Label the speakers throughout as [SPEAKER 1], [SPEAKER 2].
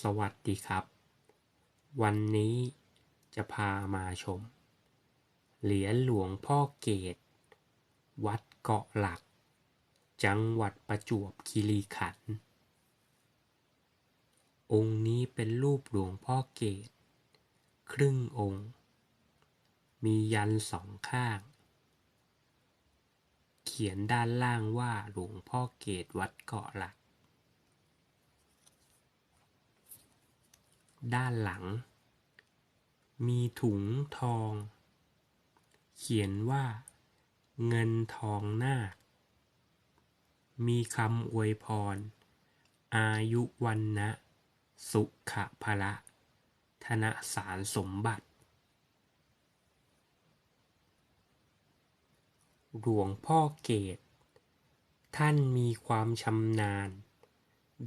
[SPEAKER 1] สวัสดีครับ วันนี้จะพามาชม เหรียญหลวงพ่อเกต วัดเกาะหลัก จังหวัดประจวบคีรีขันธ์องค์นี้เป็นรูปหลวงพ่อเกต ครึ่งองค์ มียันสองข้าง เขียนด้านล่างว่าหลวงพ่อเกตวัดเกาะหลัก ด้านหลัง มีถุงทอง เขียนว่า เงินทองนาค มีคำอวยพร อายุวันนะสุขะพละ ธนสารสมบัติ หลวงพ่อเกต ท่านมีความชำนาญ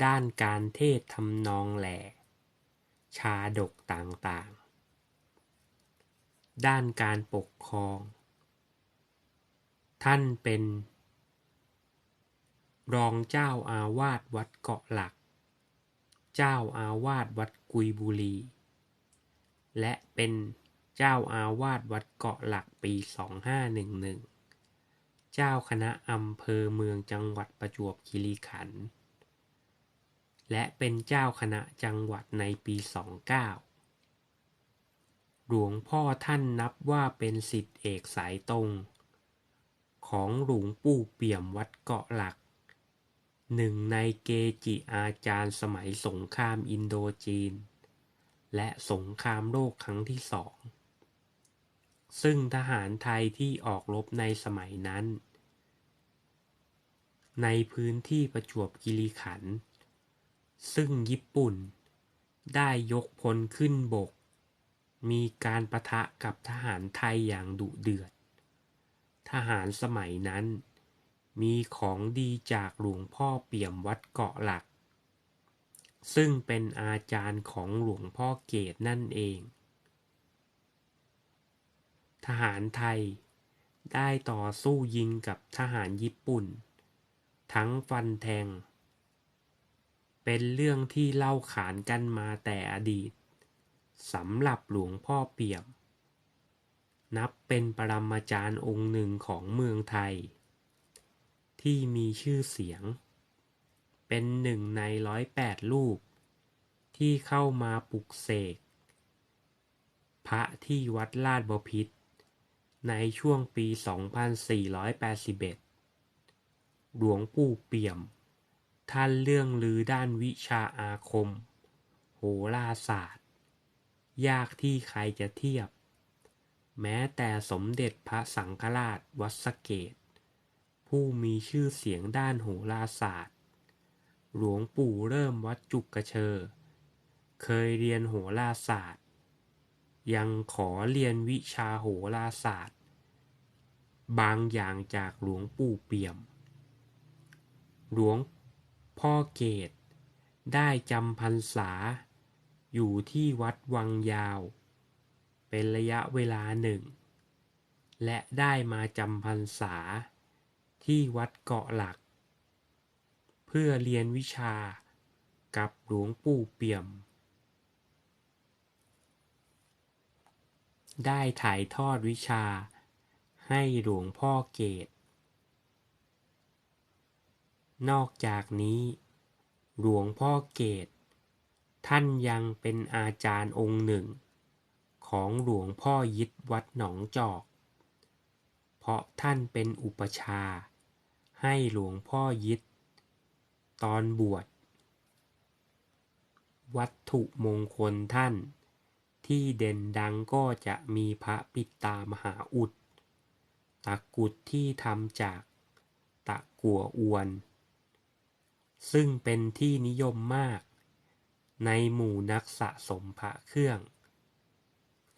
[SPEAKER 1] ด้านการเทศทำนองแหล่ ชาดกต่างๆ ด้านการปกครอง ท่านเป็น รองเจ้าอาวาสวัดเกาะหลัก เจ้าอาวาสวัดกุยบุรี และเป็นเจ้าอาวาสวัดเกาะหลักปี 2511 เจ้าคณะอำเภอเมืองจังหวัดประจวบคีรีขันธ์ และเป็นเจ้าคณะจังหวัดในปี 29 หลวงพ่อท่านนับว่าเป็นสิทธิเอกสายตรง ของหลวงปู่เปี่ยมวัดเกาะหลัก หนึ่งในเกจิอาจารย์สมัยสงครามอินโดจีน และสงครามโลกครั้งที่สอง ซึ่งทหารไทยที่ออกรบในสมัยนั้น ในพื้นที่ประจวบคีรีขันธ์ ซึ่งญี่ปุ่น ได้ยกพลขึ้นบก มีการประทะกับทหารไทยอย่างดุเดือด ทหารสมัยนั้น มีของดีจากหลวงพ่อเปี่ยมวัดเกาะหลัก ซึ่งเป็นอาจารย์ของหลวงพ่อเกตนั่นเอง ทหารไทยได้ต่อสู้ยิงกับทหารญี่ปุ่น ทั้งฟันแทง เป็นเรื่องที่เล่าขานกันมาแต่อดีตสำหรับหลวงพ่อเปี่ยม นับเป็นปรมาจารย์องค์หนึ่งของเมืองไทย ที่มีชื่อเสียง เป็นหนึ่งในร้อยแปดรูปที่เข้ามาปลุกเสก พระที่วัดลาดบพิตรในช่วงปี 2481 หลวงปู่เปี่ยม ท่านเรื่องลือด้านวิชาอาคม โหราศาสตร์ ยากที่ใครจะเทียบ แม้แต่สมเด็จพระสังฆราชวัดสเกต ผู้มีชื่อเสียงด้านโหราศาสตร์ หลวงปู่เริ่มวัดจุกกระเชอ เคยเรียนโหราศาสตร์ ยังขอเรียนวิชาโหราศาสตร์ บางอย่างจากหลวงปู่เปี่ยม หลวง พ่อเกต ได้จำพรรษา อยู่ที่วัดวังยาว เป็นระยะเวลาหนึ่ง และได้มาจำพรรษา ที่วัดเกาะหลัก เพื่อเรียนวิชากับหลวงปู่เปี่ยม ได้ถ่ายทอดวิชาให้หลวงพ่อเกต นอกจากนี้ หลวงพ่อเกต ท่านยังเป็นอาจารย์องค์หนึ่ง ของหลวงพ่อยิดวัดหนองจอก เพราะท่านเป็นอุปชา ให้หลวงพ่อยิดตอนบวช วัตถุมงคลท่าน ที่เด่นดังก็จะมีพระปิดตามหาอุดตะกุดที่ทำจากตะกัวอวน ซึ่งเป็นที่นิยมมาก ในหมู่นักสะสมพระเครื่อง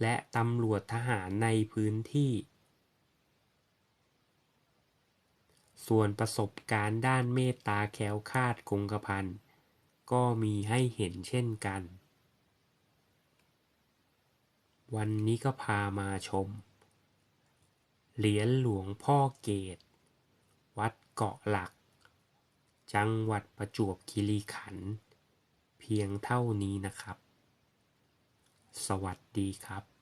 [SPEAKER 1] และตำรวจทหารในพื้นที่ ส่วนประสบการณ์ด้านเมตตาแคล้วคาดคงกระพันก็มีให้เห็นเช่นกัน วันนี้ก็พามาชม เหรียญหลวงพ่อเกต วัดเกาะหลัก จังหวัดประจวบคีรีขันธ์เพียงเท่านี้นะครับ สวัสดีครับ